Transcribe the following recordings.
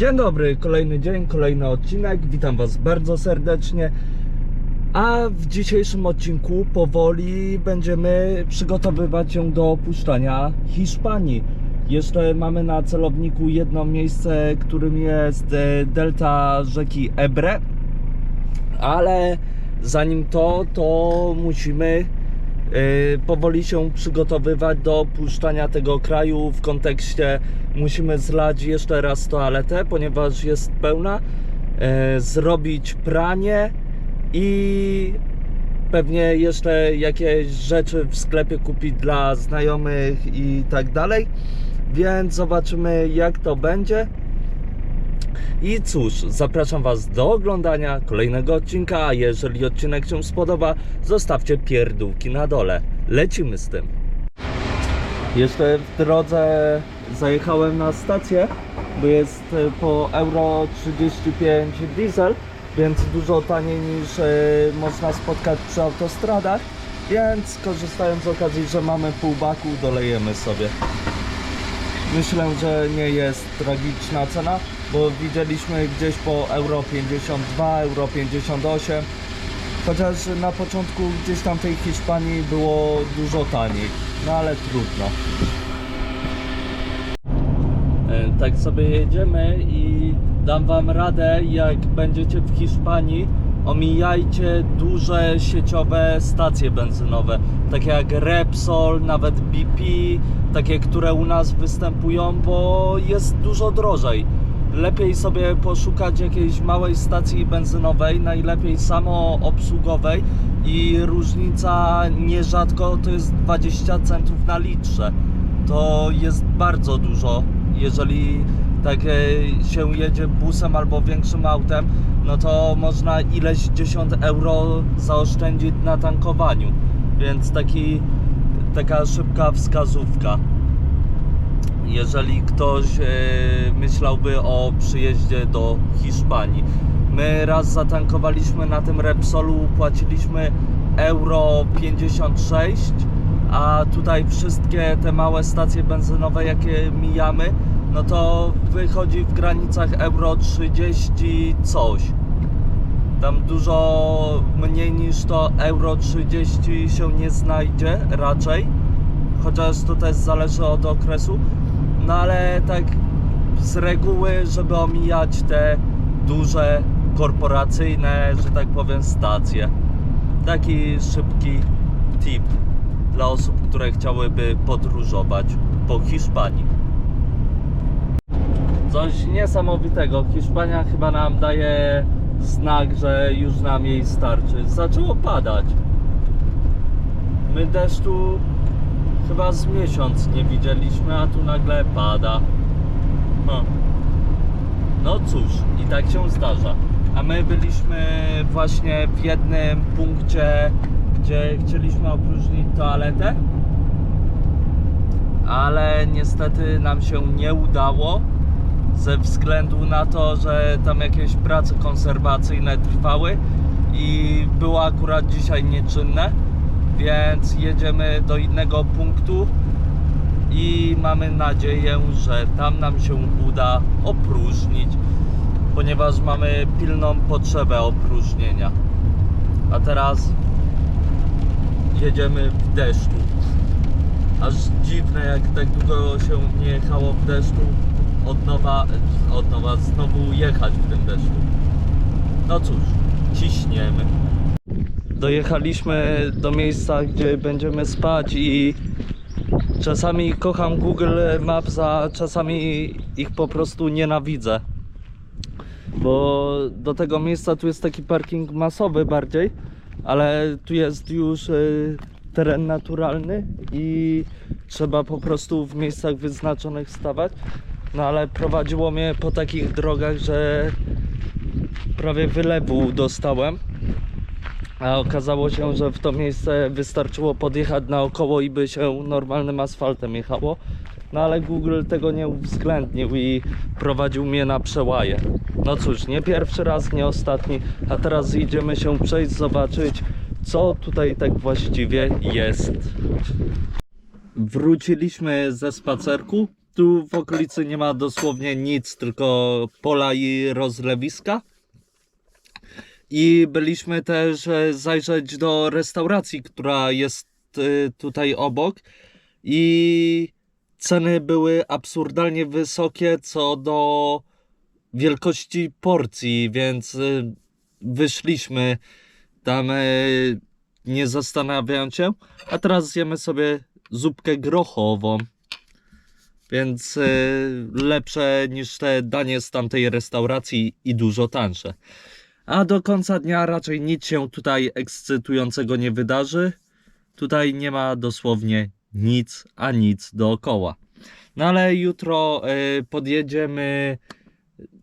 Dzień dobry, kolejny dzień, kolejny odcinek. Witam Was bardzo serdecznie. A w dzisiejszym odcinku powoli będziemy przygotowywać się do opuszczania Hiszpanii. Jeszcze mamy na celowniku jedno miejsce, którym jest e, delta rzeki Ebre. Ale zanim to, to musimy powoli się przygotowywać do opuszczania tego kraju w kontekście musimy zlać jeszcze raz toaletę, ponieważ jest pełna, e, zrobić pranie i pewnie jeszcze jakieś rzeczy w sklepie kupić dla znajomych i tak dalej. Więc zobaczymy jak to będzie. I cóż, zapraszam Was do oglądania kolejnego odcinka, a jeżeli odcinek się spodoba, zostawcie pierdółki na dole. Lecimy z tym. Jeszcze w drodze zajechałem na stację, bo jest e, po euro 35 diesel, więc dużo taniej niż e, można spotkać przy autostradach, więc korzystając z okazji, że mamy pół baku, dolejemy sobie. Myślę, że nie jest tragiczna cena, bo widzieliśmy gdzieś po euro 52, euro 58. Chociaż na początku gdzieś tam tej Hiszpanii było dużo taniej. No ale trudno. E, Tak sobie jedziemy i dam wam radę, jak będziecie w Hiszpanii, omijajcie duże sieciowe stacje benzynowe, takie jak Repsol, nawet BP, takie, które u nas występują, bo jest dużo drożej. Lepiej sobie poszukać jakiejś małej stacji benzynowej, najlepiej samoobsługowej i różnica nierzadko to jest 20 centów na litrze. To jest bardzo dużo, jeżeli tak e, się jedzie busem albo większym autem, no to można ileś dziesiąt euro zaoszczędzić na tankowaniu. Więc taki, taka szybka wskazówka jeżeli ktoś e, myślałby o przyjeździe do Hiszpanii. My raz zatankowaliśmy na tym Repsolu, płaciliśmy euro 56, a tutaj wszystkie te małe stacje benzynowe, jakie mijamy, no to wychodzi w granicach euro 30 coś. Tam dużo mniej niż to euro 30 się nie znajdzie raczej chociaż to też zależy od okresu. No ale tak z reguły, żeby omijać te duże korporacyjne, że tak powiem, stacje. Taki szybki tip dla osób, które chciałyby podróżować po Hiszpanii. Coś niesamowitego. Hiszpania chyba nam daje znak, że już nam jej starczy. Zaczęło padać. My deszczu chyba z miesiąc nie widzieliśmy, a tu nagle pada. No, no cóż, i tak się zdarza. A my byliśmy właśnie w jednym punkcie, gdzie chcieliśmy opróżnić toaletę, ale niestety nam się nie udało ze względu na to, że tam jakieś prace konserwacyjne trwały i było akurat dzisiaj nieczynne więc jedziemy do innego punktu i mamy nadzieję, że tam nam się uda opróżnić, ponieważ mamy pilną potrzebę opróżnienia. A teraz jedziemy w deszczu. Aż dziwne, jak tak długo się nie jechało w deszczu, od nowa, od nowa znowu jechać w tym deszczu. No cóż, ciśniemy dojechaliśmy do miejsca, gdzie będziemy spać i czasami kocham Google Maps, a czasami ich po prostu nienawidzę. Bo do tego miejsca tu jest taki parking masowy bardziej, ale tu jest już y, teren naturalny i trzeba po prostu w miejscach wyznaczonych stawać. No ale prowadziło mnie po takich drogach, że prawie wylewu dostałem. A okazało się, że w to miejsce wystarczyło podjechać naokoło i by się normalnym asfaltem jechało. No ale Google tego nie uwzględnił i prowadził mnie na przełaje. No cóż, nie pierwszy raz, nie ostatni, a teraz idziemy się przejść, zobaczyć co tutaj tak właściwie jest. Wróciliśmy ze spacerku Tu w okolicy nie ma dosłownie nic, tylko pola i rozlewiska. I byliśmy też e, zajrzeć do restauracji, która jest e, tutaj obok. I ceny były absurdalnie wysokie co do wielkości porcji, więc y, wyszliśmy tam nie zastanawiając się, a teraz zjemy sobie zupkę grochową. Więc lepsze niż te danie z tamtej restauracji i dużo tańsze. A do końca dnia raczej nic się tutaj ekscytującego nie wydarzy. Tutaj nie ma dosłownie nic, a nic dookoła. No ale jutro y, podjedziemy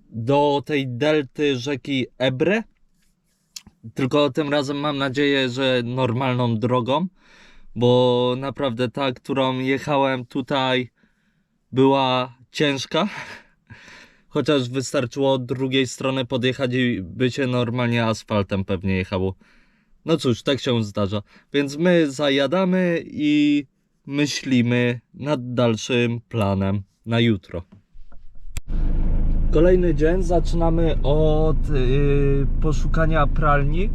do tej delty rzeki Ebre. Tylko tym razem mam nadzieję, że normalną drogą, bo naprawdę ta, którą jechałem tutaj, była ciężka. Chociaż wystarczyło od drugiej strony podjechać i by się normalnie asfaltem pewnie jechało. No cóż, tak się zdarza. Więc my zajadamy i myślimy nad dalszym planem na jutro. Kolejny dzień zaczynamy od yy, poszukania pralni,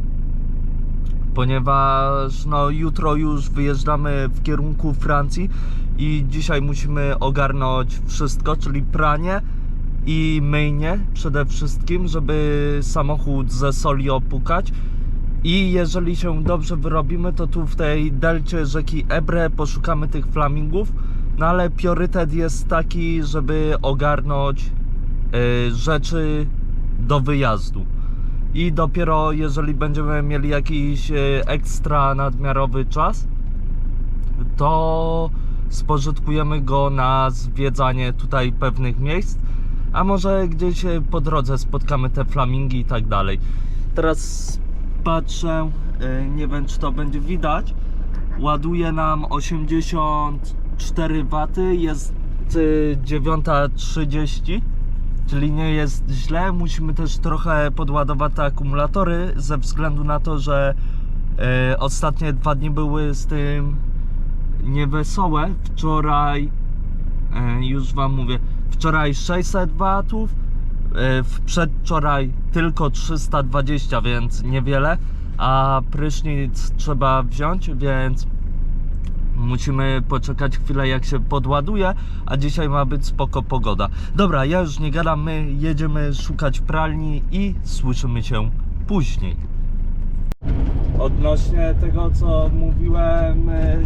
ponieważ no, jutro już wyjeżdżamy w kierunku Francji i dzisiaj musimy ogarnąć wszystko, czyli pranie i myjnie przede wszystkim, żeby samochód ze soli opukać. I jeżeli się dobrze wyrobimy, to tu w tej delcie rzeki Ebre poszukamy tych flamingów. No ale priorytet jest taki, żeby ogarnąć y, rzeczy do wyjazdu. I dopiero jeżeli będziemy mieli jakiś y, ekstra nadmiarowy czas, to spożytkujemy go na zwiedzanie tutaj pewnych miejsc, a może gdzieś y, po drodze spotkamy te flamingi i tak dalej. Teraz patrzę, y, nie wiem czy to będzie widać, ładuje nam 84 W, jest y, 9.30 czyli nie jest źle. Musimy też trochę podładować te akumulatory ze względu na to, że e, ostatnie dwa dni były z tym niewesołe. Wczoraj, e, już Wam mówię, wczoraj 600 watów, e, w przedwczoraj tylko 320, więc niewiele, a prysznic trzeba wziąć, więc Musimy poczekać chwilę jak się podładuje, a dzisiaj ma być spoko pogoda. Dobra, ja już nie gadam, my jedziemy szukać pralni i słyszymy się później. Odnośnie tego co mówiłem e,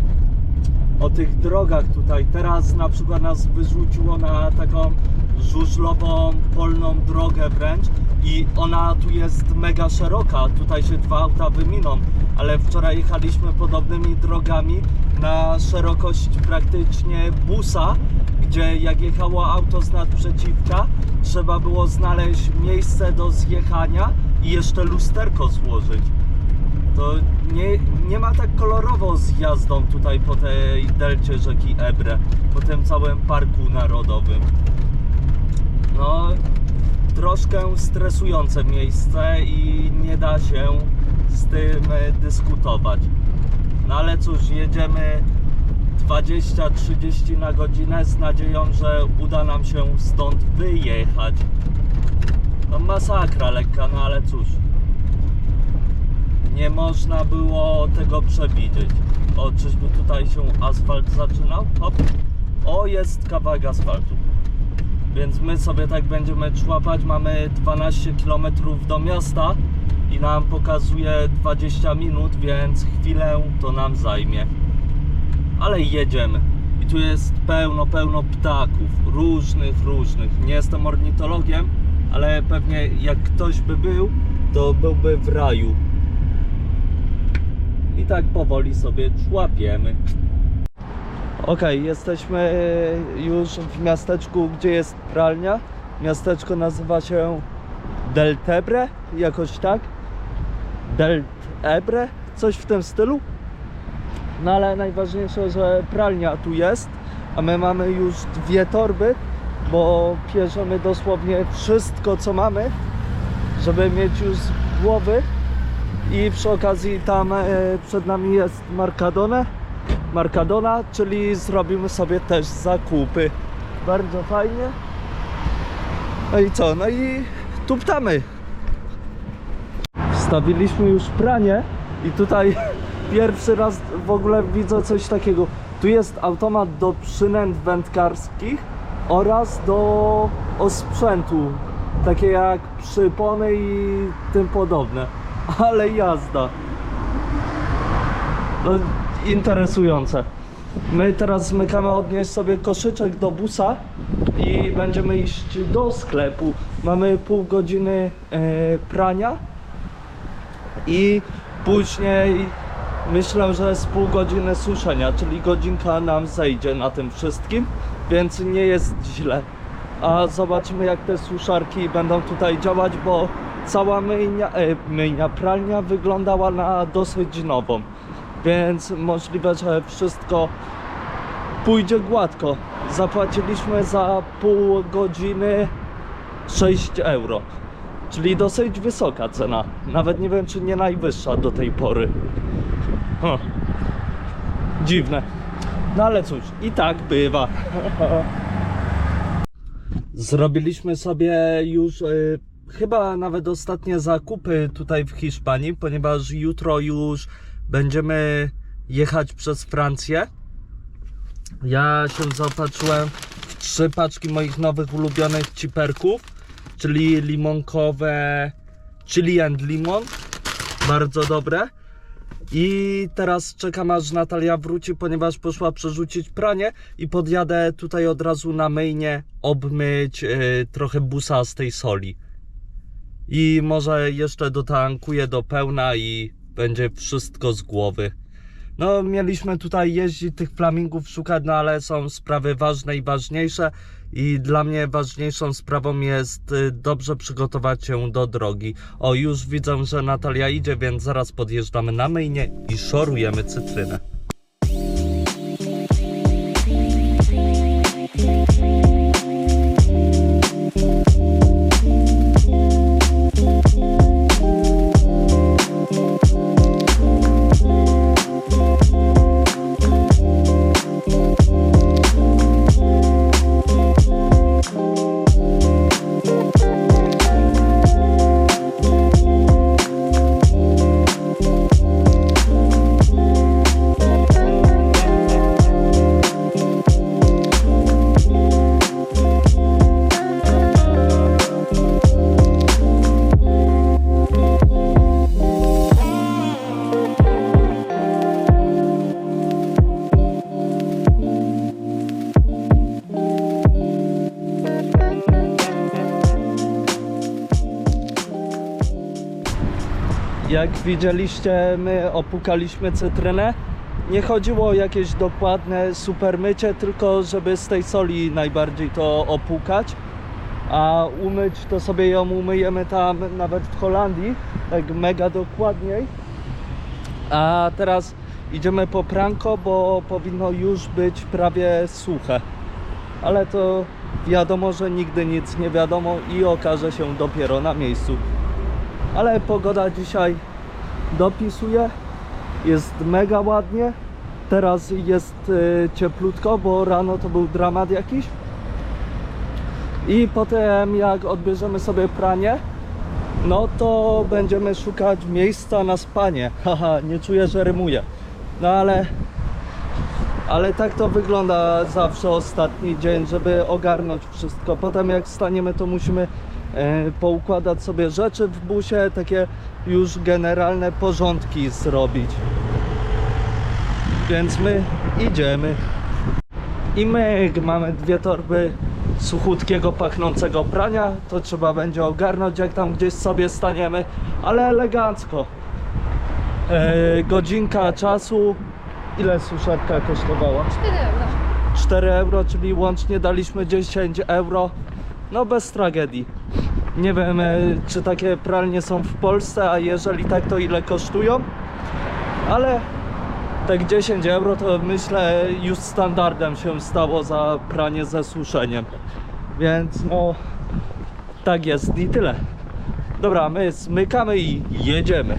o tych drogach tutaj, teraz na przykład nas wyrzuciło na taką żużlową, polną drogę wręcz i ona tu jest mega szeroka, tutaj się dwa auta wyminą, ale wczoraj jechaliśmy podobnymi drogami na szerokość praktycznie busa, gdzie jak jechało auto z nadprzeciwka, trzeba było znaleźć miejsce do zjechania i jeszcze lusterko złożyć. To nie, nie ma tak kolorowo z jazdą tutaj po tej delcie rzeki Ebre, po tym całym parku narodowym. No, troszkę stresujące miejsce i nie da się z tym dyskutować. No ale cóż, jedziemy 20-30 na godzinę z nadzieją, że uda nam się stąd wyjechać. No masakra lekka, no ale cóż. Nie można było tego przewidzieć. O, czyżby tutaj się asfalt zaczynał? Hop. O, jest kawałek asfaltu. Więc my sobie tak będziemy człapać. Mamy 12 km do miasta i nam pokazuje 20 minut, więc chwilę to nam zajmie. Ale jedziemy. I tu jest pełno, pełno ptaków. Różnych, różnych. Nie jestem ornitologiem, ale pewnie jak ktoś by był, to byłby w raju. I tak powoli sobie człapiemy. Ok, jesteśmy już w miasteczku, gdzie jest pralnia. Miasteczko nazywa się Deltebre, jakoś tak. Deltebre, coś w tym stylu. No ale najważniejsze, że pralnia tu jest, a my mamy już dwie torby, bo bierzemy dosłownie wszystko, co mamy, żeby mieć już głowy. I przy okazji tam e, przed nami jest Marcadone. Marcadona, czyli zrobimy sobie też zakupy. bardzo fajnie. No i co? No i tuptamy. Wstawiliśmy już pranie i tutaj pierwszy raz w ogóle widzę coś takiego. Tu jest automat do przynęt wędkarskich oraz do osprzętu, takie jak przypony i tym podobne. Ale jazda. No, interesujące. My teraz zmykamy odnieść sobie koszyczek do busa i będziemy iść do sklepu. Mamy pół godziny e, prania i później myślę, że z pół godziny suszenia, czyli godzinka nam zejdzie na tym wszystkim, więc nie jest źle. A zobaczymy jak te suszarki będą tutaj działać, bo cała myjnia, e, myjnia pralnia wyglądała na dosyć nową, więc możliwe, że wszystko pójdzie gładko. Zapłaciliśmy za pół godziny 6 euro. Czyli dosyć wysoka cena. Nawet nie wiem, czy nie najwyższa do tej pory. Huh. Dziwne. No ale cóż, i tak bywa. Zrobiliśmy sobie już y, chyba nawet ostatnie zakupy tutaj w Hiszpanii, ponieważ jutro już będziemy jechać przez Francję. Ja się zaopatrzyłem w trzy paczki moich nowych ulubionych ciperków, czyli limonkowe chili and limon. Bardzo dobre. I teraz czekam aż Natalia wróci, ponieważ poszła przerzucić pranie i podjadę tutaj od razu na myjnie obmyć e, trochę busa z tej soli. I może jeszcze dotankuję do pełna i będzie wszystko z głowy. No, mieliśmy tutaj jeździć tych flamingów szukać, no ale są sprawy ważne i ważniejsze. I dla mnie ważniejszą sprawą jest y, dobrze przygotować się do drogi. O, już widzę, że Natalia idzie, więc zaraz podjeżdżamy na myjnie i szorujemy cytrynę. Widzieliście, my opukaliśmy cytrynę. Nie chodziło o jakieś dokładne super mycie, tylko żeby z tej soli najbardziej to opukać. A umyć to sobie ją umyjemy tam nawet w Holandii, tak mega dokładniej. A teraz idziemy po pranko, bo powinno już być prawie suche. Ale to wiadomo, że nigdy nic nie wiadomo i okaże się dopiero na miejscu ale pogoda dzisiaj dopisuje. Jest mega ładnie. Teraz jest y, cieplutko, bo rano to był dramat jakiś. I potem jak odbierzemy sobie pranie, no to będziemy szukać miejsca na spanie. Haha, nie czuję, że rymuję. No ale ale tak to wygląda zawsze ostatni dzień, żeby ogarnąć wszystko. Potem jak staniemy, to musimy poukładać sobie rzeczy w busie, takie już generalne porządki zrobić. Więc my idziemy. I my mamy dwie torby suchutkiego, pachnącego prania. To trzeba będzie ogarnąć, jak tam gdzieś sobie staniemy, ale elegancko. E, godzinka czasu. Ile suszarka kosztowała? 4 euro. 4 euro, czyli łącznie daliśmy 10 euro. No bez tragedii. Nie wiem, e, czy takie pralnie są w Polsce, a jeżeli tak, to ile kosztują. Ale tak 10 euro to myślę już standardem się stało za pranie ze suszeniem. Więc no, tak jest i tyle. Dobra, my zmykamy i jedziemy.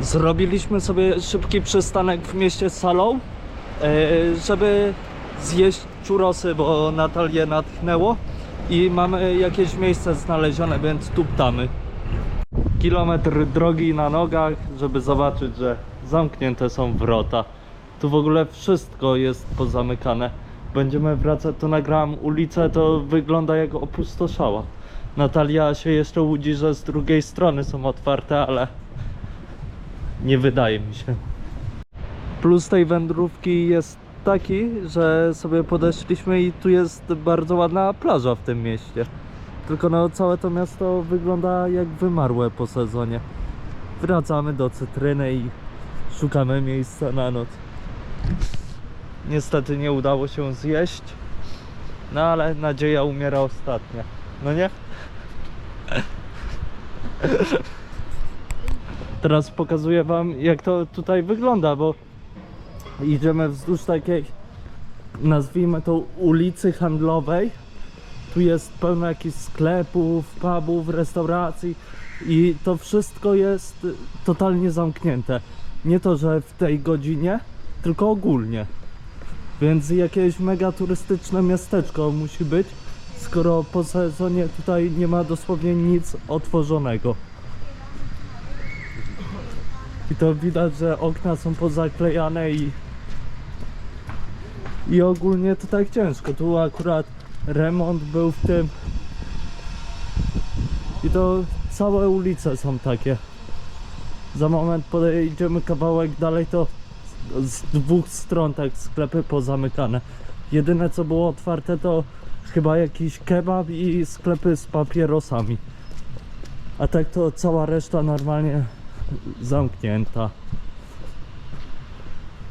Zrobiliśmy sobie szybki przystanek w mieście Salou, e, żeby zjeść czurosy, bo Natalię natchnęło i mamy jakieś miejsce znalezione, więc tuptamy. Kilometr drogi na nogach, żeby zobaczyć, że zamknięte są wrota. Tu w ogóle wszystko jest pozamykane. Będziemy wracać, tu nagrałem ulicę, to wygląda jak opustoszała. Natalia się jeszcze łudzi, że z drugiej strony są otwarte, ale nie wydaje mi się. Plus tej wędrówki jest taki, że sobie podeszliśmy i tu jest bardzo ładna plaża w tym mieście. Tylko no całe to miasto wygląda jak wymarłe po sezonie. Wracamy do cytryny i szukamy miejsca na noc. Niestety nie udało się zjeść. No ale nadzieja umiera ostatnia. No nie? Teraz pokazuję wam jak to tutaj wygląda, bo idziemy wzdłuż takiej nazwijmy to ulicy handlowej. Tu jest pełno jakichś sklepów, pubów, restauracji i to wszystko jest totalnie zamknięte. Nie to, że w tej godzinie, tylko ogólnie. Więc jakieś mega turystyczne miasteczko musi być, skoro po sezonie tutaj nie ma dosłownie nic otworzonego. I to widać, że okna są pozaklejane i i ogólnie to tak ciężko. Tu akurat remont był w tym. I to całe ulice są takie. Za moment podejdziemy kawałek dalej, to z dwóch stron tak sklepy pozamykane. Jedyne co było otwarte to chyba jakiś kebab i sklepy z papierosami. A tak to cała reszta normalnie zamknięta.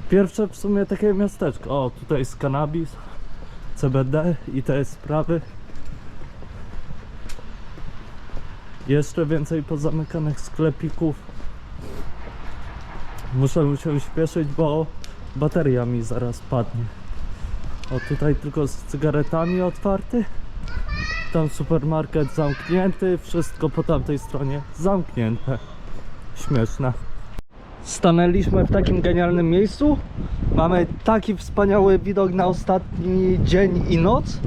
Pierwsze w sumie takie miasteczko. O, tutaj jest cannabis, CBD i te sprawy. Jeszcze więcej pozamykanych sklepików. Muszę się śpieszyć, bo bateria mi zaraz padnie. O, tutaj tylko z cygaretami otwarty. Tam supermarket zamknięty, wszystko po tamtej stronie zamknięte. Śmieszne. Stanęliśmy w takim genialnym miejscu. Mamy taki wspaniały widok na ostatni dzień i noc.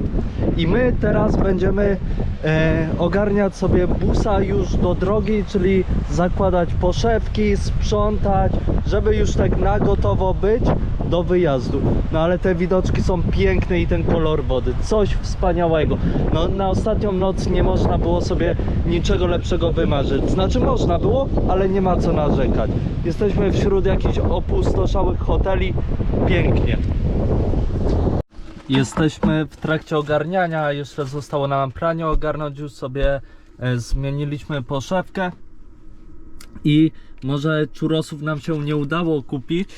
I my teraz będziemy e, ogarniać sobie busa już do drogi, czyli zakładać poszewki, sprzątać, żeby już tak na gotowo być do wyjazdu. No ale te widoczki są piękne i ten kolor wody, coś wspaniałego. No na ostatnią noc nie można było sobie niczego lepszego wymarzyć. Znaczy można było, ale nie ma co narzekać. Jesteśmy wśród jakichś opustoszałych hoteli. Pięknie. Jesteśmy w trakcie ogarniania, jeszcze zostało nam pranie ogarnąć, już sobie e, zmieniliśmy poszewkę i może czurosów nam się nie udało kupić,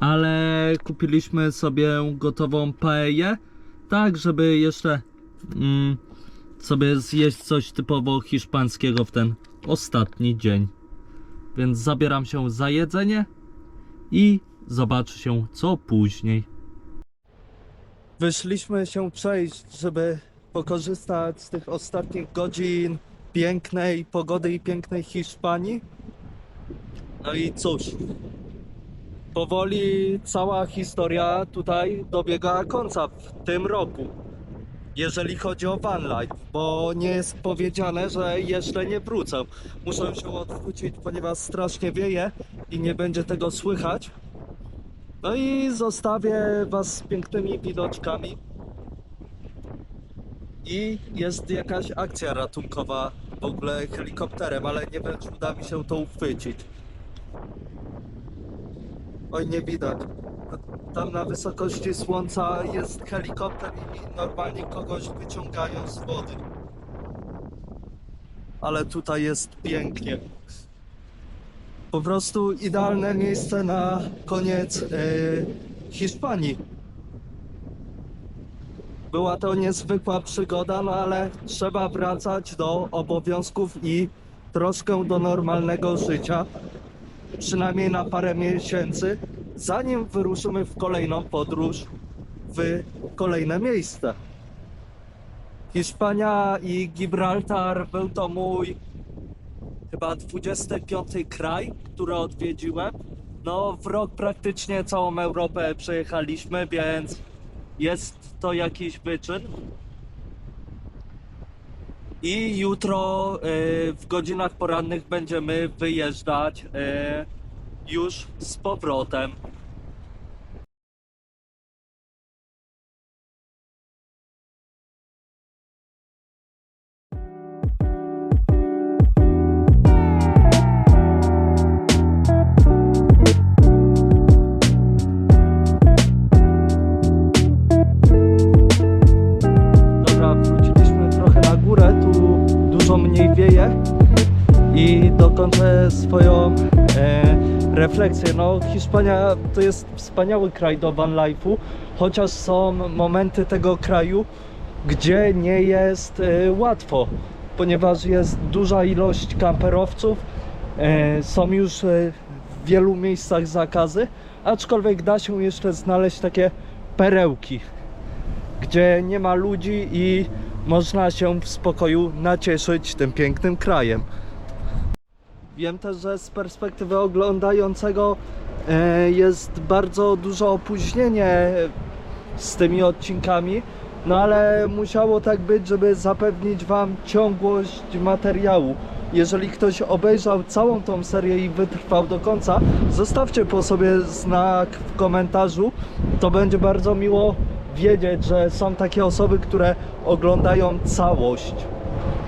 ale kupiliśmy sobie gotową paeję, tak żeby jeszcze mm, sobie zjeść coś typowo hiszpańskiego w ten ostatni dzień. Więc zabieram się za jedzenie i zobaczy się co później. Wyszliśmy się przejść, żeby pokorzystać z tych ostatnich godzin pięknej pogody i pięknej Hiszpanii. No i cóż, powoli cała historia tutaj dobiega końca w tym roku. Jeżeli chodzi o van life, bo nie jest powiedziane, że jeszcze nie wrócę. Muszę się odwrócić, ponieważ strasznie wieje i nie będzie tego słychać. No i zostawię Was z pięknymi widoczkami. I jest jakaś akcja ratunkowa w ogóle helikopterem, ale nie wiem, czy uda mi się to uchwycić. Oj, nie widać. Tam na wysokości słońca jest helikopter i normalnie kogoś wyciągają z wody. Ale tutaj jest pięknie. Po prostu idealne miejsce na koniec e, Hiszpanii. Była to niezwykła przygoda, no ale trzeba wracać do obowiązków i troszkę do normalnego życia. Przynajmniej na parę miesięcy, zanim wyruszymy w kolejną podróż w kolejne miejsce. Hiszpania i Gibraltar był to mój chyba 25 kraj, który odwiedziłem. No, w rok praktycznie całą Europę przejechaliśmy, więc jest to jakiś wyczyn. I jutro e, w godzinach porannych będziemy wyjeżdżać e, już z powrotem. To jest wspaniały kraj do van life'u, chociaż są momenty tego kraju, gdzie nie jest e, łatwo, ponieważ jest duża ilość kamperowców, e, są już e, w wielu miejscach zakazy, aczkolwiek da się jeszcze znaleźć takie perełki gdzie nie ma ludzi i można się w spokoju nacieszyć tym pięknym krajem. Wiem też, że z perspektywy oglądającego jest bardzo duże opóźnienie z tymi odcinkami, no ale musiało tak być, żeby zapewnić Wam ciągłość materiału. Jeżeli ktoś obejrzał całą tą serię i wytrwał do końca, zostawcie po sobie znak w komentarzu. To będzie bardzo miło wiedzieć, że są takie osoby, które oglądają całość,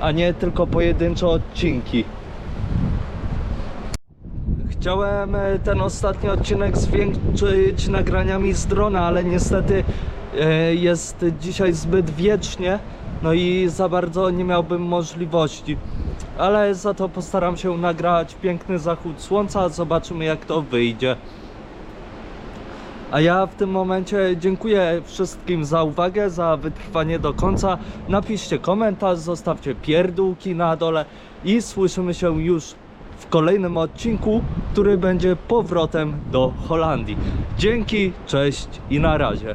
a nie tylko pojedyncze odcinki. Chciałem e, ten ostatni odcinek zwieńczyć nagraniami z drona, ale niestety e, jest dzisiaj zbyt wiecznie, no i za bardzo nie miałbym możliwości. Ale za to postaram się nagrać piękny zachód słońca, zobaczymy jak to wyjdzie. A ja w tym momencie dziękuję wszystkim za uwagę, za wytrwanie do końca. Napiszcie komentarz, zostawcie pierdółki na dole i słyszymy się już w kolejnym odcinku, który będzie powrotem do Holandii. Dzięki, cześć i na razie.